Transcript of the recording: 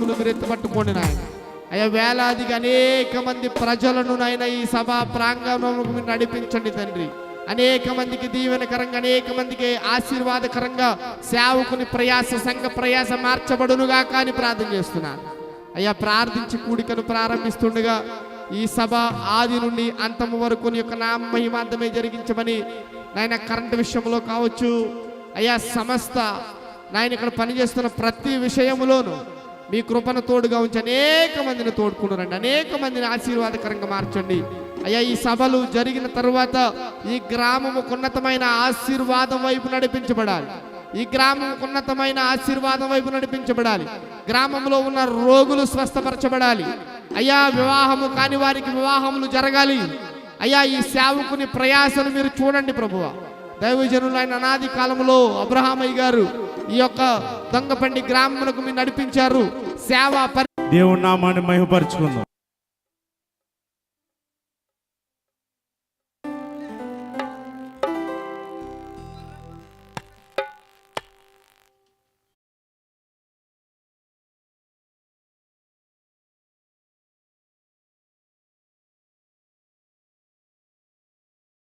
కరములు మీరు ఎత్తుపట్టుకోండి నాయన. అయ్యా వేలాదిగా అనేక మంది ప్రజలను నాయన ఈ సభా ప్రాంగణంలో మీరు నడిపించండి తండ్రి. అనేక మందికి దీవెనకరంగా అనేక మందికి ఆశీర్వాదకరంగా సేవకుని ప్రయాస సంఘ ప్రయాస మార్చబడునుగా కానీ ప్రార్థన చేస్తున్నాను అయ్యా ప్రార్థించి కూడికను ప్రారంభిస్తుండగా ఈ సభ ఆది నుండి అంతము వరకు నీ యొక్క నామ మహిమార్థమే జరిగించమని నాయన కరెంటు విషయంలో కావచ్చు. అయ్యా సమస్త నాయన ఇక్కడ పనిచేస్తున్న ప్రతి విషయంలోనూ మీ కృపను తోడుగా ఉంచి అనేక మందిని తోడుకున్నారండి అనేక మందిని ఆశీర్వాదకరంగా మార్చండి. అయ్యా ఈ సభలు జరిగిన తర్వాత ఈ గ్రామము ఉన్నతమైన ఆశీర్వాదం వైపు నడిపించబడాలి. ఈ గ్రామం ఉన్నతమైన ఆశీర్వాదం వైపు నడిపించబడాలి. గ్రామంలో ఉన్న రోగులు స్వస్థపరచబడాలి. అయ్యా వివాహము కాని వారికి వివాహములు జరగాలి. అయ్యా ఈ సేవకుని ప్రయాసను మీరు చూడండి ప్రభువ. దైవజనులైన అనాది కాలంలో అబ్రహామయ్య గారు ఈ యొక్క దొంగపండి గ్రామమునకు మీరు నడిపించారు. సేవ పరి దేవుని నామాన్ని మహిమపరుచుకుందాం.